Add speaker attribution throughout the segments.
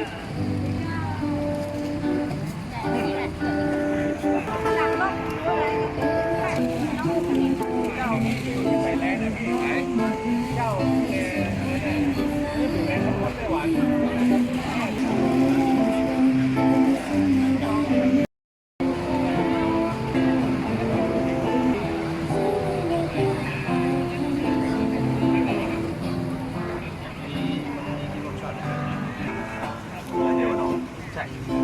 Speaker 1: Yeah. ร้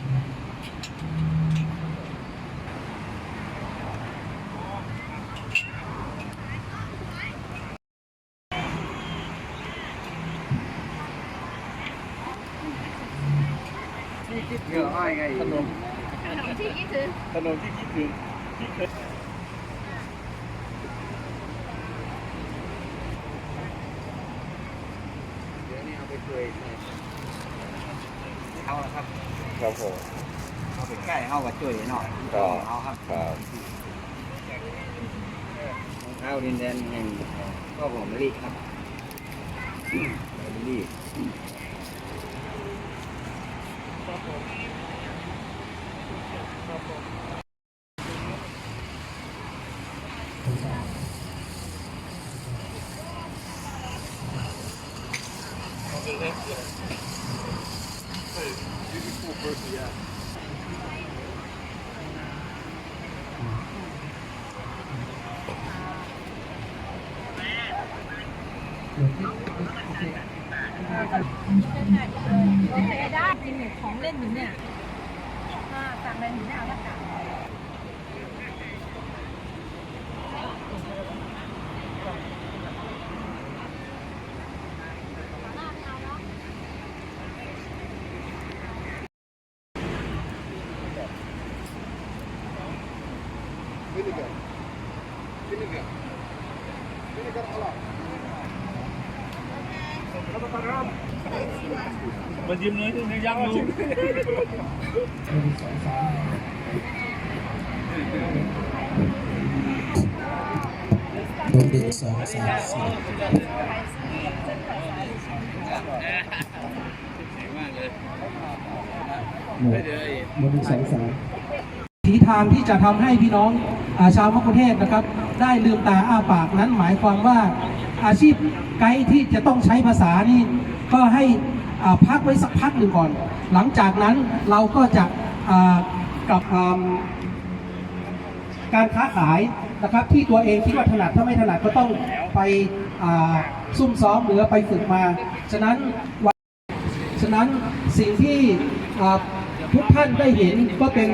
Speaker 1: เนื้
Speaker 2: อ
Speaker 1: อ้อยไงขนม
Speaker 2: ขนมที่คิดถึง
Speaker 1: ขนมที่คิดถึงที่เคยเดี๋ยวนี้เอาไปเคย เอาละครับ
Speaker 3: ครับผม
Speaker 1: เอาไปใกล้เอากับจุ้ยหน่อย
Speaker 3: ครับ
Speaker 1: เอาครับ
Speaker 3: ครับ
Speaker 1: ข้าวดินแดนแห่งก็ผมมะลิครับมะลิ
Speaker 2: โอเค ได้จริงเนี่ยของเล่นอยู่เนี่ยอ่าสั่งอะไรอยู่เนี่ยเอาละกัน
Speaker 1: มายิ้มเลยที่ยังดู
Speaker 4: โดนดึงสองสามสี่
Speaker 1: มากเลย
Speaker 4: หมวดหมดหนึ่งสองสาม
Speaker 3: สีทางที่จะทำให้พี่น้องอาชาวมะกุเทศนะครับ ได้ลืมตาอ้าปากนั้นหมายความว่าอาชีพไกด์ที่จะต้องใช้ภาษานี่ก็ให้ พักไว้สักพักหนึ่งก่อน หลังจากนั้นเราก็จะกับการค้าขายนะครับที่ตัวเองคิดว่าถนัดถ้าไม่ถนัดก็ต้องไปซุ่มซ้อมหรือไปฝึกมา ฉะนั้นฉะนั้นสิ่งที่ทุกท่านได้เห็นก็เป็น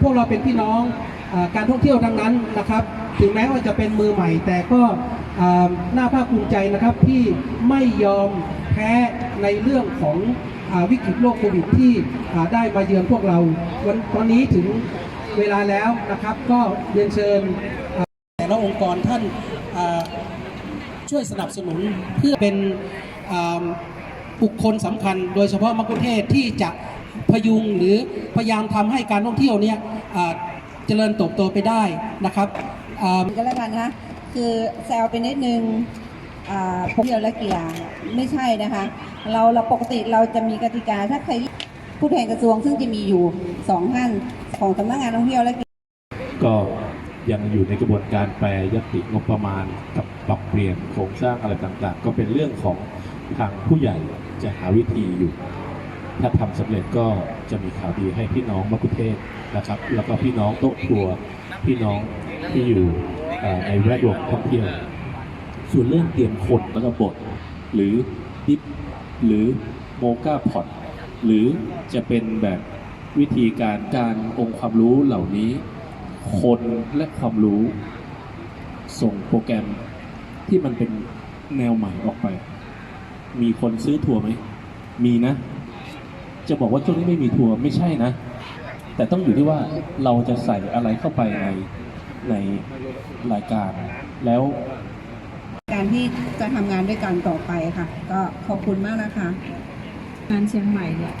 Speaker 3: พวกเราเป็นพี่น้องอการท่องเที่ยวดังนั้นนะครับ ถึงแม้ว่าจะเป็นมือใหม่ แต่ก็น่าภาคภูมิใจนะครับที่ไม่ยอม แพ้ในเรื่องของอวิกฤตโรคโควิดที่ได้มาเยือนพวกเราวันตอนนี้ถึงเวลาแล้วนะครับ ก็เรียนเชิญแต่ละองค์กรท่านช่วยสนับสนุนเพื่อเป็นบุคคลสำคัญ โดยเฉพาะมกุเทศที่จะพยุงหรือพยายามทำให้การท่องเที่ยวเนี่ยเจริญเติบโตไปได้นะครับ
Speaker 5: ก็แล้วกันนะคือแซวไปนิดนึง อ่าท่องเที่ยวและกีฬาไม่ใช่นะคะ เราเราปกติเราจะมีกติกาถ้าใครผู้แทนกระทรวงซึ่งจะมีอยู่สองท่านของสำนักงานท่องเที่ยวและกีฬา
Speaker 6: ก็ยังอยู่ในกระบวนการแปรยติงบประมาณกับปรับเปลี่ยนโครงสร้างอะไรต่างๆ ก็เป็นเรื่องของทางผู้ใหญ่จะหาวิธีอยู่ ถ้าทำสำเร็จก็จะมีข่าวดีให้พี่น้องมะกุเทศนะครับ แล้วก็พี่น้องโต๊ะครัวพี่น้องที่อยู่เอ่อในแวดวงท่องเที่ยว ส่วเรื่องเตรียมคนแล้วก็บท หรือดิฟหรือโมกาพอดหรือจะเป็นแบบวิธีการการองค์ความรู้เหล่านี้ คนและความรู้ ส่งโปรแกรมที่มันเป็นแนวใหม่ออกไป มีคนซื้อทัวร์ไหม มีนะ จะบอกว่าช่วงนี้ไม่มีทัวร์ไม่ใช่นะ แต่ต้องอยู่ที่ว่าเราจะใส่อะไรเข้าไปในในรายการ แล้ว
Speaker 5: จะทำงานด้วยกันต่อไปค่ะ ก็ขอบคุณมากนะคะ
Speaker 2: งานเชียงใหม่เนี่ย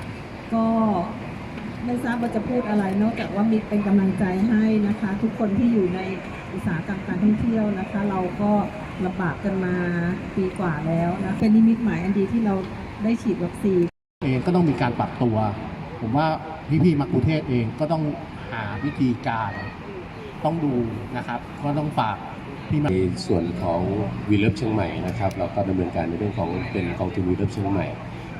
Speaker 2: ก็ไม่ทราบว่าจะพูดอะไรนอกจากว่ามีเป็นกำลังใจให้นะคะ ทุกคนที่อยู่ในอุตสาหกรรมการท่องเที่ยวนะคะ เราก็ลำบากกันมาปีกว่าแล้วนะเป็นนิมิตหมายอันดีที่เราได้ฉีดวัคซีน
Speaker 7: เองก็ต้องมีการปรับตัว ผมว่าพี่ๆมักคุเทศเองก็ต้องหาวิธีการ ต้องดูนะครับ ก็ต้องฝาก พี่มา
Speaker 8: ในส่วนของวีเลฟเชียงใหม่นะครับ เราก็ดำเนินการในเรื่องของเป็นกองทุนวีเลฟเชียงใหม่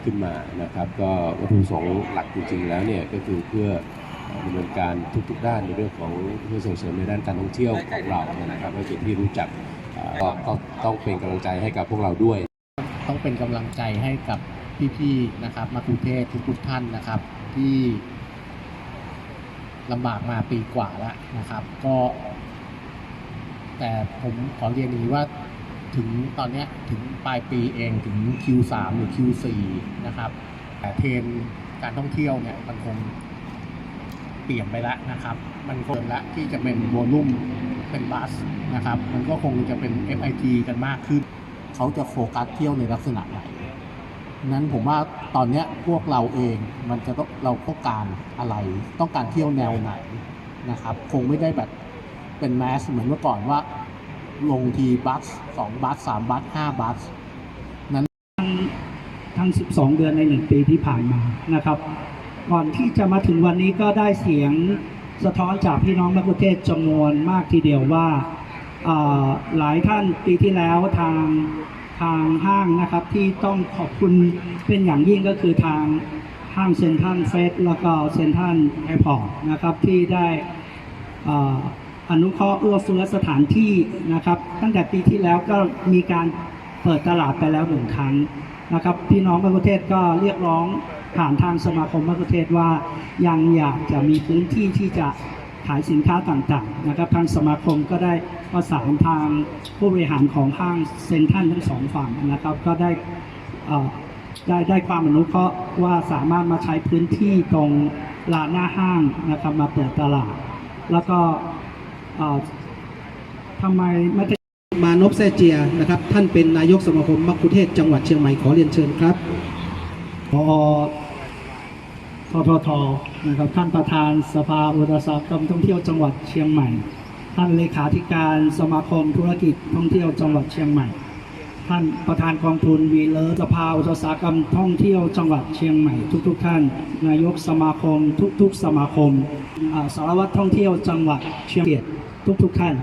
Speaker 8: ขึ้นมานะครับ ก็วัตถุประสงค์หลักจริงๆแล้วเนี่ยก็คือเพื่อดำเนินการทุกๆด้านในเรื่องของเพื่อส่งเสริมในด้านการท่องเที่ยวของเรานะครับให้เป็นที่รู้จักเอ่อก็ก็ต้องเป็นกำลังใจให้กับพวกเราด้วย
Speaker 7: ต้องเป็นกำลังใจให้กับพี่ๆนะครับมักคุเทศทุกๆท่านนะครับ ที่ลำบากมาปีกว่าแล้วนะครับ ก็ แต่ผมขอเรียนนี้ว่าถึงตอนนี้ถึงปลายปีเองถึง Q3 หรือ Q4 นะครับแต่เทรนการท่องเที่ยวเนี่ยมันคงเปลี่ยนไปแล้วนะครับ มันคงละที่จะเป็นโวลุ่มเป็นบัสนะครับ มันก็คงจะเป็น FIT กันมากขึ้น เขาจะโฟกัสเที่ยวในลักษณะไหนนั้นผมว่าตอนนี้พวกเราเองมันจะต้องเราต้องการอะไร ต้องการเที่ยวแนวไหนนะครับ คงไม่ได้แบบ เป็นแมสเหมือนเมื่อก่อนว่า ลงทีบัสสองบัสสามบัสห้าบัสนั้น
Speaker 9: ทั้ง 12 เดือนใน 1 ปีที่ผ่านมานะครับ ก่อนที่จะมาถึงวันนี้ก็ได้เสียงสะท้อนจากพี่น้องมะกุเทศจำนวนมากทีเดียวว่าอ่าหลายท่านปีที่แล้วทางทางห้างนะครับที่ต้องขอบคุณเป็นอย่างยิ่งก็คือทางห้างเซ็นทรัลเฟสแล้วก็เซ็นทรัลแอร์พอร์ตนะครับที่ได้ อนุเคราะห์เอื้อเฟื้อสถานที่นะครับ ตั้งแต่ปีที่แล้วก็มีการเปิดตลาดไปแล้วหนึ่งครั้งนะครับพี่น้องมะกุเทศก็เรียกร้องผ่านทางสมาคมมะกุเทศว่ายังอยากจะมีพื้นที่ที่จะขายสินค้าต่างๆนะครับทางสมาคมก็ได้ประสานทางผู้บริหารของห้างเซ็นทรัลทั้งสองฝั่งนะครับ ก็ได้อ่อได้ได้ความอนุเคราะห์ว่าสามารถมาใช้พื้นที่ตรงลานหน้าห้างนะครับมาเปิดตลาด แล้วก็ ทำไมไม่
Speaker 3: มานพแซ่เจียนะครับ ท่านเป็นนายกสมาคมมักคุเทศจังหวัดเชียงใหม่ขอเรียนเชิญครับ
Speaker 9: พอทททนะครับท่านประธานสภาอุตสาหกรรมท่องเที่ยวจังหวัดเชียงใหม่ ท่านเลขาธิการสมาคมธุรกิจท่องเที่ยวจังหวัดเชียงใหม่ ท่านประธานกองทุนวีเลอร์สภาอุตสาหกรรมท่องเที่ยวจังหวัดเชียงใหม่ทุกๆทท่าน นายกสมาคม ทุก ๆ สมาคมสารวัตรท่องเที่ยวจังหวัดเชียงใหม่ทุก ๆ ท่าน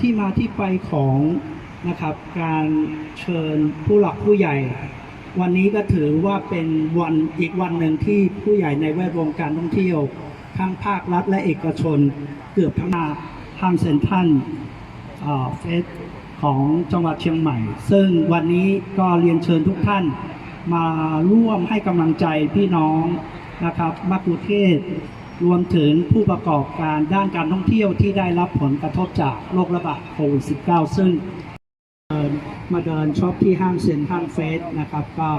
Speaker 9: ที่มาที่ไปของนะครับการเชิญผู้หลักผู้ใหญ่ วันนี้ก็ถือว่าเป็นวันอีกวันหนึ่งที่ผู้ใหญ่ในแวดวงการท่องเที่ยวทั้งภาครัฐและเอกชน เกือบทั้งมาทางเซ็นทรัลเฟส ของจังหวัดเชียงใหม่ ซึ่งวันนี้ก็เรียนเชิญทุกท่านมาร่วมให้กำลังใจพี่น้องนะครับมักุเทศรวมถึงผู้ประกอบการด้านการท่องเที่ยวที่ได้รับผลกระทบจากโรคระบาดโควิด -19 ซึ่งเดินมาเดินช็อปที่ห้างเซ็นทรัลเฟสนะครับก็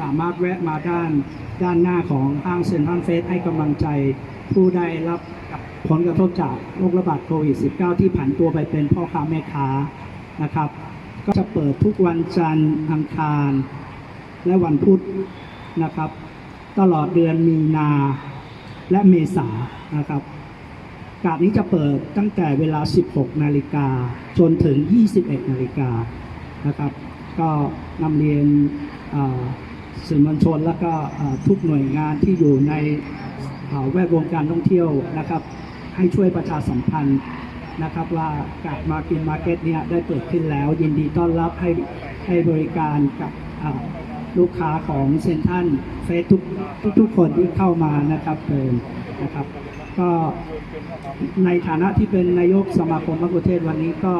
Speaker 9: สามารถแวะมาด้านด้านหน้าของห้างเซ็นทรัลเฟสให้กำลังใจผู้ได้รับผลกระทบจากโรคระบาดโควิด -19 ที่ผันตัวไปเป็นพ่อค้าแม่ค้า นะครับ ก็จะเปิดทุกวันจันทร์อังคาร และวันพุธนะครับ ตลอดเดือนมีนาและเมษานะครับการนี้จะเปิดตั้งแต่เวลา 16 นาฬิกาจนถึง 21 นาฬิกานะครับ ก็นำเรียนสื่อมวลชนและก็ทุกหน่วยงานที่อยู่ในแวดวงการท่องเที่ยวนะครับ ให้ช่วยประชาสัมพันธ์ นะครับว่าการมากินมาร์เก็ตเนี่ยได้เปิดขึ้นแล้ว ยินดีต้อนรับให้ให้บริการกับลูกค้าของเซนทรัลเฟสทุกทุกคนที่เข้ามานะครับเดินนะครับก็ในฐานะที่เป็นนายกสมาคมมะกุเทศวันนี้ก็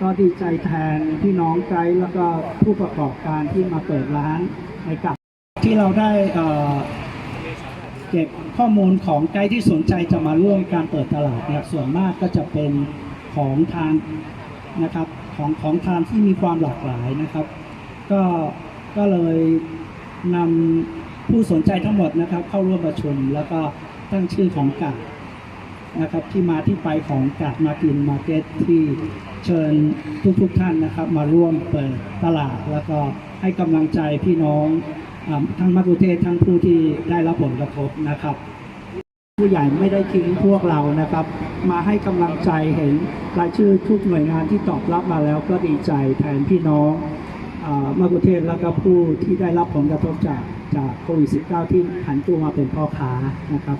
Speaker 9: ก็ดีใจแทนพี่น้องไกด์แล้วก็ผู้ประกอบการที่มาเปิดร้านในกับที่เราได้ เก็บข้อมูลของไกด์ที่สนใจจะมาร่วมการเปิดตลาดเนี่ยส่วนมากก็จะเป็นของทานนะครับของของทานที่มีความหลากหลายนะครับ ก็ก็เลยนำผู้สนใจทั้งหมดนะครับ เข้าร่วมประชุมแล้วก็ตั้งชื่อของกาดนะครับที่มาที่ไปของกาดมากินมาร์เก็ตที่เชิญทุกๆทท่านนะครับ มาร่วมเปิดตลาด แล้วก็ให้กำลังใจพี่น้อง ทั้งมักคุเทศทั้งผู้ที่ได้รับผลกระทบนะครับ ผู้ใหญ่ไม่ได้ทิ้งพวกเรานะครับ มาให้กำลังใจเห็นรายชื่อทุกหน่วยงานที่ตอบรับมาแล้วก็ดีใจแทนพี่น้องอมะกุเทศแล้วก็ผู้ที่ได้รับผลกระทบจากจากโควิด -19 ที่ผันตัวมาเป็นพ่อค้านะครับ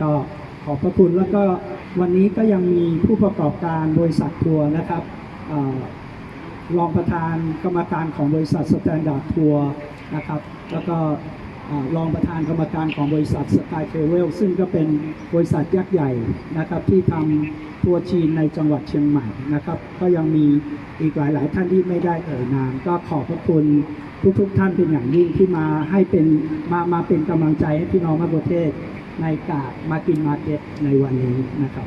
Speaker 9: ก็ขอบพระคุณแล้วก็วันนี้ก็ยังมีผู้ประกอบการบริษัททัวร์นะครับรองประธานกรรมการของบริษัทสแตนดาร์ดทัวร์ นะครับ แล้วก็รองประธานกรรมการของบริษัทสกายเทเวลซึ่งก็เป็นบริษัทยักษ์ใหญ่นะครับที่ทำทัวร์จีนในจังหวัดเชียงใหม่นะครับ ก็ยังมีอีกหลาย ๆ ท่านที่ไม่ได้เอ่ยนาม ก็ขอบพระคุณทุกๆท่านเป็นอย่างยิ่งที่มาให้เป็นมามาเป็นกำลังใจให้พี่น้องมาประเทศในกาดมากินมาเก็ตในวันนี้นะครับ